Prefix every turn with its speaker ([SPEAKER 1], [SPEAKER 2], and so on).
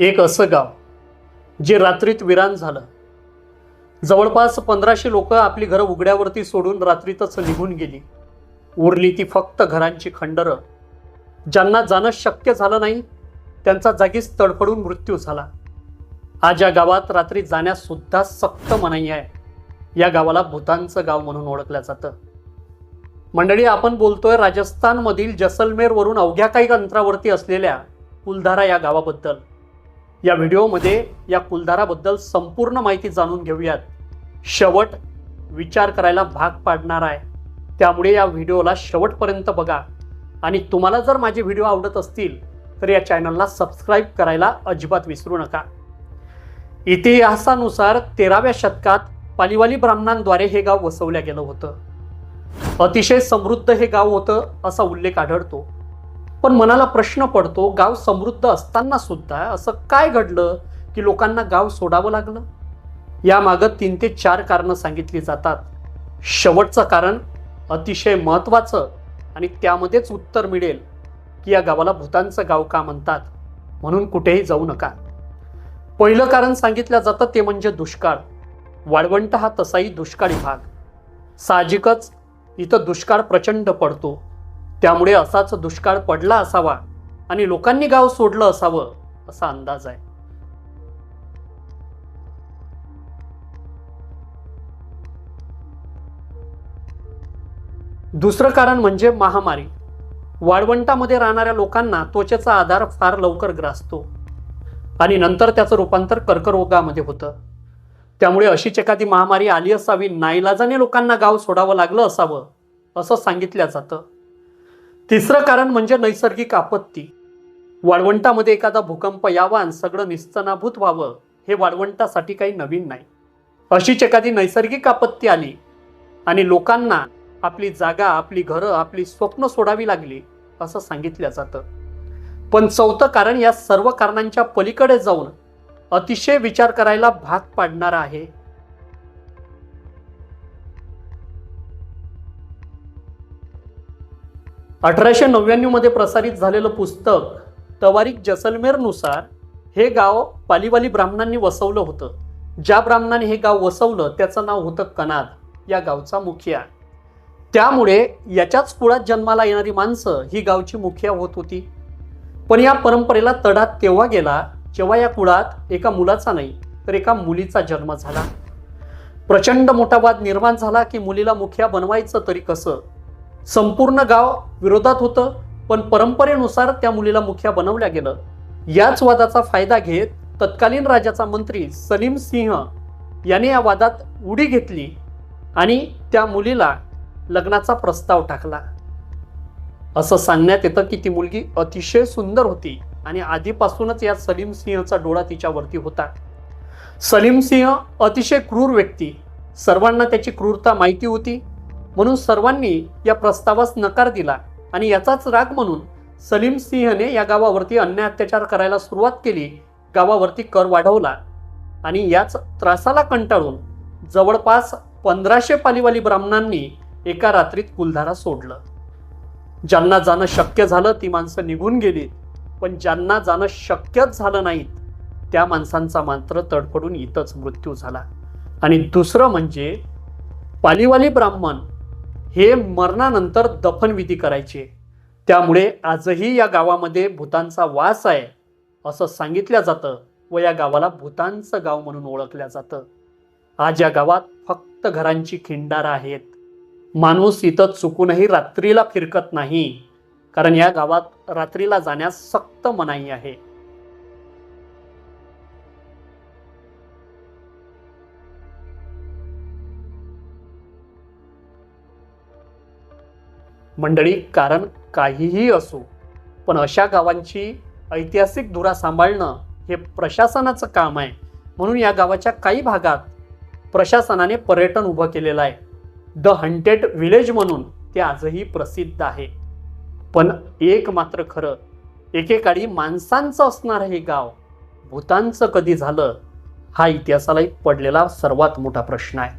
[SPEAKER 1] एक असं गाव जे रात्रीत विरान झालं. जवळपास पंधराशे लोक आपली घरं उघड्यावरती सोडून रात्रीतच निघून गेली. उरली ती फक्त घरांची खंडरं. ज्यांना जाणं शक्य झालं नाही त्यांचा जागीच तडफडून मृत्यू झाला. आज या गावात रात्री जाण्यासुद्धा सक्त मनाई आहे. या गावाला भूतांचं गाव म्हणून ओळखलं जातं. मंडळी आपण बोलतोय राजस्थानमधील जसलमेरवरून अवघ्या काही अंतरावरती असलेल्या कुलधारा या गावाबद्दल. या व्हिडिओमध्ये या कुलधाराबद्दल संपूर्ण माहिती जाणून घेऊयात. शेवट विचार करायला भाग पाडणार आहे. त्यामुळे या व्हिडिओला शेवटपर्यंत बघा. आणि तुम्हाला जर माझे व्हिडिओ आवडत असतील तर या चॅनलला सबस्क्राईब करायला अजिबात विसरू नका. इतिहासानुसार तेराव्या शतकात पालिवाली ब्राह्मणांद्वारे हे गाव वसवल्या गेलं होतं. अतिशय समृद्ध हे गाव होतं असा उल्लेख आढळतो. पण मनाला प्रश्न पडतो गाव समृद्ध असताना सुद्धा असं काय घडलं की लोकांना गाव सोडावं लागलं? यामागं तीन ते चार कारणं सांगितली जातात. शेवटचं कारण अतिशय महत्त्वाचं आणि त्यामध्येच उत्तर मिळेल की या गावाला भूतांचं गाव का म्हणतात? म्हणून कुठेही जाऊ नका. पहिलं कारण सांगितलं जातं ते म्हणजे दुष्काळ. वाळवंट हा तसाही दुष्काळी भाग. साहजिकच इथं दुष्काळ प्रचंड पडतो. त्यामुळे असाच दुष्काळ पडला असावा आणि लोकांनी गाव सोडलं असावं असा अंदाज आहे. दुसरं कारण म्हणजे महामारी. वाळवंटामध्ये राहणाऱ्या लोकांना त्वचेचा आधार फार लवकर ग्रासतो आणि नंतर त्याचं रूपांतर कर्करोगामध्ये होतं. त्यामुळे अशीच एखादी महामारी आली असावी नाईलाजाने लोकांना गाव सोडावं लागलं असावं असं सांगितलं जातं. तिसरं कारण म्हणजे नैसर्गिक आपत्ती. वाळवंटामध्ये एखादा भूकंप यावा आणि सगळं निस्तनाभूत व्हावं हे वाळवंटासाठी काही नवीन नाही. अशीच एखादी नैसर्गिक आपत्ती आली आणि लोकांना आपली जागा आपली घरं आपली स्वप्न सोडावी लागली असं सांगितलं जातं. पण चौथं कारण या सर्व कारणांच्या पलीकडे जाऊन अतिशय विचार करायला भाग पाडणारा आहे अठराशे नव्याण्णवमध्ये प्रसारित झालेलं पुस्तक तवारीक जसलमेरनुसार हे गाव पालिवाली ब्राह्मणांनी वसवलं होतं. ज्या ब्राह्मणाने हे गाव वसवलं त्याचं नाव होतं कनाद या गावचा मुखिया. त्यामुळे याच्याच कुळात जन्माला येणारी माणसं ही गावची मुखिया होत होती. पण या परंपरेला तडा तेव्हा गेला जेव्हा या कुळात एका मुलाचा नाही तर एका मुलीचा जन्म झाला. प्रचंड मोठा वाद निर्माण झाला की मुलीला मुखिया बनवायचं तरी कसं? संपूर्ण गाव विरोधात होतं पण परंपरेनुसार त्या मुलीला मुखिया बनवल्या गेलं. याच वादाचा फायदा घेत तत्कालीन राजाचा मंत्री सलीम सिंह याने या वादात उडी घेतली आणि त्या मुलीला लग्नाचा प्रस्ताव टाकला. असं सांगण्यात येतं की ती मुलगी अतिशय सुंदर होती आणि आधीपासूनच या सलीम सिंहचा डोळा तिच्यावरती होता. सलीम सिंह अतिशय क्रूर व्यक्ती. सर्वांना त्याची क्रूरता माहिती होती. म्हणून सर्वांनी या प्रस्तावास नकार दिला आणि याचाच राग म्हणून सलीम सिंहने या गावावरती अन्याय अत्याचार करायला सुरुवात केली. गावावरती कर वाढवला आणि याच त्रासाला कंटाळून जवळपास पंधराशे पालीवाली ब्राह्मणांनी एका रात्रीत कुलधारा सोडलं. ज्यांना जाणं शक्य झालं ती माणसं निघून गेलीत. पण ज्यांना जाणं शक्यच झालं नाहीत त्या माणसांचा मात्र तडफडून इथंच मृत्यू झाला. आणि दुसरं म्हणजे पालीवाली ब्राह्मण हे मरणानंतर दफनविधी करायचे. त्यामुळे आजही या गावामध्ये भूतांचा वास आहे असं सांगितलं जातं व या गावाला भूतांचं गाव म्हणून ओळखलं जातं. आज या गावात फक्त घरांची खिंडारं आहेत. माणूस इथं चुकूनही रात्रीला फिरकत नाही कारण या गावात रात्रीला जाण्यास सक्त मनाई आहे. मंडळी कारण काहीही असो पण अशा गावांची ऐतिहासिक धुरा सांभाळणं हे प्रशासनाचं काम आहे. म्हणून या गावाच्या काही भागात प्रशासनाने पर्यटन उभं केलेलं आहे. द हंटेड विलेज म्हणून ते आजही प्रसिद्ध आहे. पण एक मात्र खरं एकेकाळी माणसांचं असणारं हे गाव भूतांचं कधी झालं हा इतिहासालाही पडलेला सर्वात मोठा प्रश्न आहे.